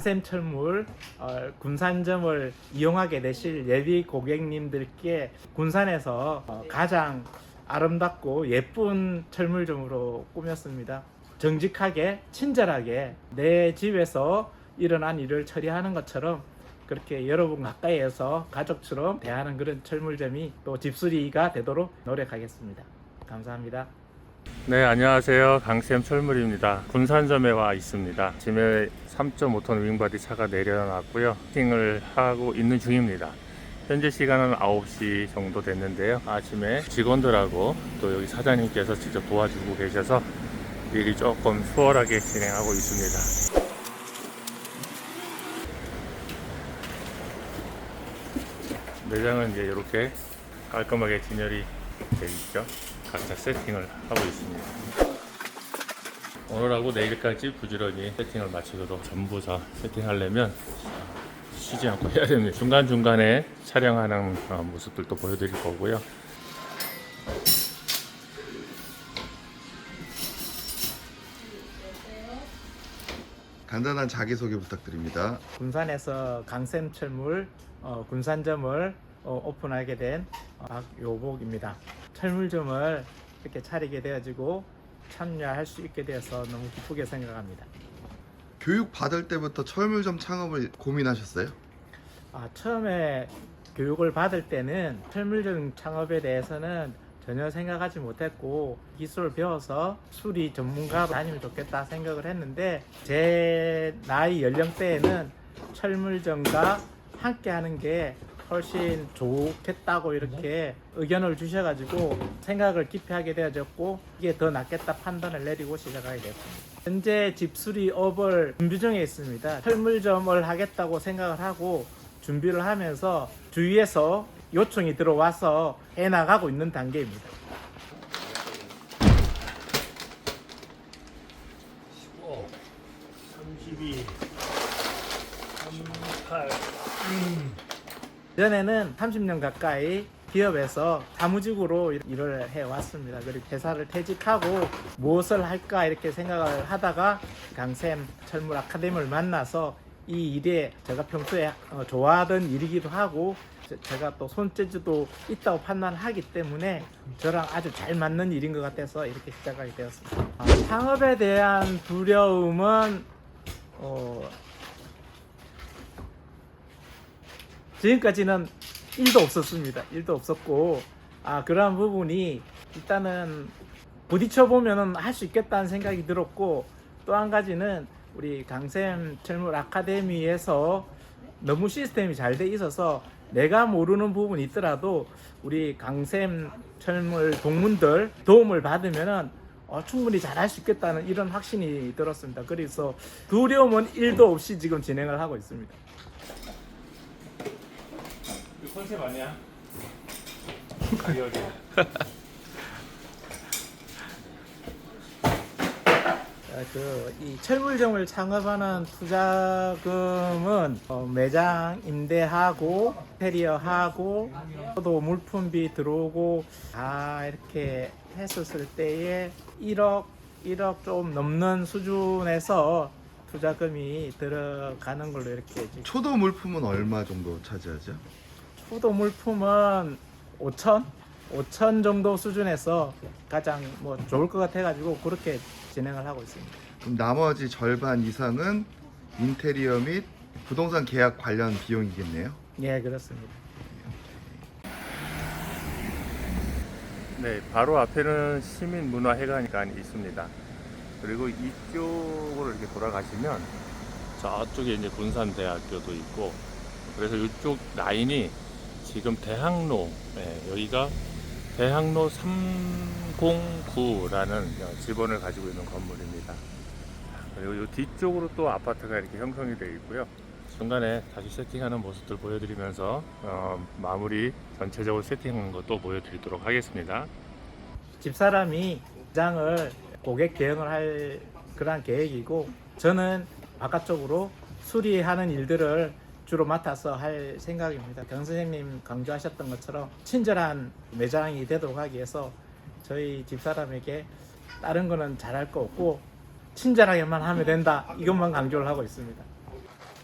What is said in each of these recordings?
강샘철물 어, 군산점을 이용하게 되실 예비 고객님들께 군산에서 어, 가장 아름답고 예쁜 철물점으로 꾸몄습니다. 정직하게 친절하게 내 집에서 일어난 일을 처리하는 것처럼 그렇게 여러분 가까이에서 가족처럼 대하는 그런 철물점이 또 집수리가 되도록 노력하겠습니다. 감사합니다. 네, 안녕하세요. 강쌤 철물입니다. 군산점에 와 있습니다. 짐에 3.5톤 윙바디 차가 내려놨고요. 피팅을 하고 있는 중입니다. 현재 시간은 9시 정도 됐는데요. 아침에 직원들하고 또 여기 사장님께서 직접 도와주고 계셔서 일이 조금 수월하게 진행하고 있습니다. 매장은 이제 이렇게 깔끔하게 진열이 되어 있죠. 각자 세팅을 하고 있습니다. 오늘하고 내일까지 부지런히 세팅을 마치고도 전부 다 세팅하려면 쉬지 않고 해야 됩니다. 중간중간에 촬영하는 어, 모습들도 보여드릴 거고요. 간단한 자기소개 부탁드립니다. 군산에서 강샘철물 어, 군산점을 어, 오픈하게 된 어, 박요복입니다. 철물점을 이렇게 차리게 되어지고 참여할 수 있게 되어서 너무 기쁘게 생각합니다. 교육 받을 때부터 철물점 창업을 고민하셨어요? 아, 처음에 교육을 받을 때는 철물점 창업에 대해서는 전혀 생각하지 못했고 기술을 배워서 수리 전문가로 다니면 좋겠다 생각을 했는데 제 나이 연령대에는 철물점과 함께 하는 게 훨씬 좋겠다고 이렇게 의견을 주셔가지고 생각을 깊이 하게 되어졌고 이게 더 낫겠다 판단을 내리고 시작하게 됐습니다. 현재 집수리업을 준비 중에 있습니다. 철물점을 하겠다고 생각을 하고 준비를 하면서 주위에서 요청이 들어와서 해 나가고 있는 단계입니다. 32, 38, 전에는 30년 가까이 기업에서 사무직으로 일을 해 왔습니다. 그리고 회사를 퇴직하고 무엇을 할까 이렇게 생각을 하다가 강샘 철물 아카데미를 만나서 이 일에 제가 평소에 어, 좋아하던 일이기도 하고 제- 제가 또 손재주도 있다고 판단하기 때문에 저랑 아주 잘 맞는 일인 것 같아서 이렇게 시작하게 되었습니다. 아, 창업에 대한 두려움은 어, 지금까지는 일도 없었습니다. 일도 없었고 아 그러한 부분이 일단은 부딪혀 보면은 할 수 있겠다는 생각이 들었고 또 한 가지는 우리 강샘 철물 아카데미에서 너무 시스템이 잘 돼 있어서 내가 모르는 부분이 있더라도 우리 강샘 철물 동문들 도움을 받으면은 어, 충분히 잘할 수 있겠다는 이런 확신이 들었습니다. 그래서 두려움은 일도 없이 지금 진행을 하고 있습니다. 컨셉 아니야? 가격이. 어, 그이 철물점을 창업하는 투자금은 어, 매장 임대하고 테리어하고 또 물품비 들어오고 다 이렇게 했었을 때에 1억 1억 좀 넘는 수준에서 투자금이 들어가는 걸로 이렇게 지금 초도 물품은 얼마 정도 차지하죠? 초도 물품은 5천 5천 정도 수준에서 가장 뭐 좋을 것 같아가지고 그렇게 진행을 하고 있습니다. 그럼 나머지 절반 이상은 인테리어 및 부동산 계약 관련 비용이겠네요. 예, 그렇습니다. 네, 바로 앞에는 시민문화회관이 있습니다. 그리고 이쪽으로 이렇게 돌아가시면 저쪽에 이제 군산대학교도 있고 그래서 이쪽 라인이 지금 대학로 네, 여기가 대학로 309라는 지번을 가지고 있는 건물입니다. 그리고 이 뒤쪽으로 또 아파트가 이렇게 형성이 되어 있고요. 중간에 다시 세팅하는 모습들 보여드리면서 어, 마무리 전체적으로 세팅한 것도 보여드리도록 하겠습니다. 집사람이 장을 고객 대응을 할 그러한 계획이고 저는 바깥쪽으로 수리하는 일들을 주로 맡아서 할 생각입니다. 강 선생님 강조하셨던 것처럼 친절한 매장이 되도록 하기 위해서 저희 집사람에게 다른 거는 잘할 거 없고 친절하게만 하면 된다. 이것만 강조를 하고 있습니다.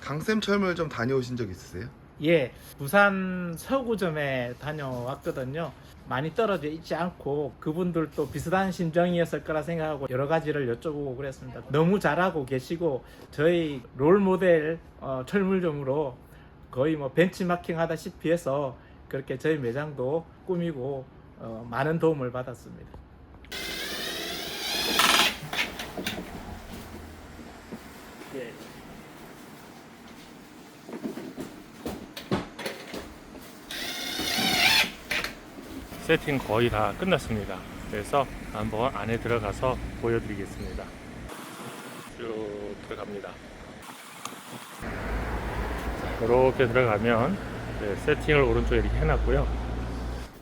강쌤 철물점 다녀오신 적 있으세요? 예, 부산 서구점에 다녀왔거든요. 많이 떨어져 있지 않고 그분들도 비슷한 심정이었을 거라 생각하고 여러 가지를 여쭤보고 그랬습니다. 너무 잘하고 계시고 저희 롤 모델 어, 철물점으로 거의 뭐 벤치마킹 하다시피 해서 그렇게 저희 매장도 꾸미고 어, 많은 도움을 받았습니다. 예. 세팅 거의 다 끝났습니다. 그래서 한번 안에 들어가서 보여드리겠습니다. 쭉 들어갑니다. 자, 이렇게 들어가면 네, 세팅을 오른쪽에 이렇게 해놨고요.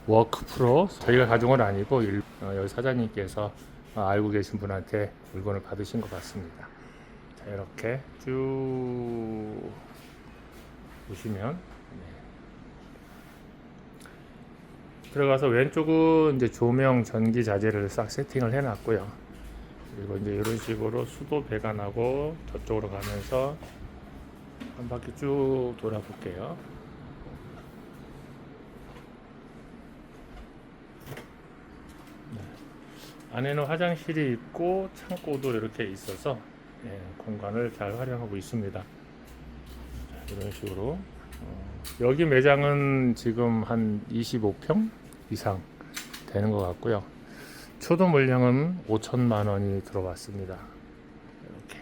워크 프로 저희가 가져온 건 아니고 일- 어, 여기 사장님께서 어, 알고 계신 분한테 물건을 받으신 것 같습니다. 자 이렇게 쭉 보시면 네. 들어가서 왼쪽은 이제 조명 전기 자재를 싹 세팅을 해놨고요. 그리고 이제 이런 식으로 수도 배관하고 저쪽으로 가면서 한 바퀴 쭉 돌아볼게요. 네. 안에는 화장실이 있고 창고도 이렇게 있어서 예, 공간을 잘 활용하고 있습니다. 자, 이런 식으로 어, 여기 매장은 지금 한 25평 이상 되는 것 같고요. 초도 물량은 5천만 원이 들어왔습니다. 이렇게.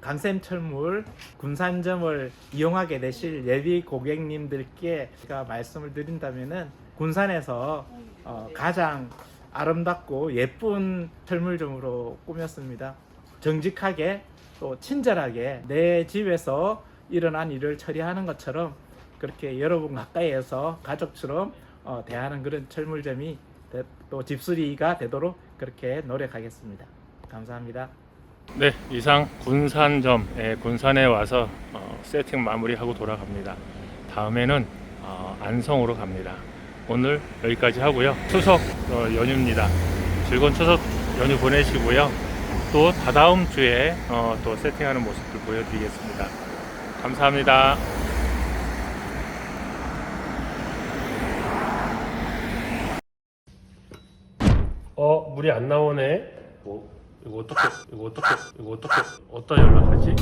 강샘철물 군산점을 이용하게 되실 예비 고객님들께 제가 말씀을 드린다면은 군산에서 어, 가장 아름답고 예쁜 철물점으로 꾸몄습니다. 정직하게 또 친절하게 내 집에서 일어난 일을 처리하는 것처럼 그렇게 여러분 가까이에서 가족처럼 어, 대하는 그런 철물점이 되- 또 집수리가 되도록 그렇게 노력하겠습니다. 감사합니다. 네, 이상 군산점, 예, 군산에 와서 어, 세팅 마무리하고 돌아갑니다. 다음에는 어, 안성으로 갑니다. 오늘 여기까지 하고요. 추석 어, 연휴입니다. 즐거운 추석 연휴 보내시고요. 또 다다음 주에 어, 또 세팅하는 모습을 보여드리겠습니다. 감사합니다. 어, 물이 안 나오네. 뭐, 이거 어떻게, 이거 어떻게, 이거 어떻게, 어디다 연락하지?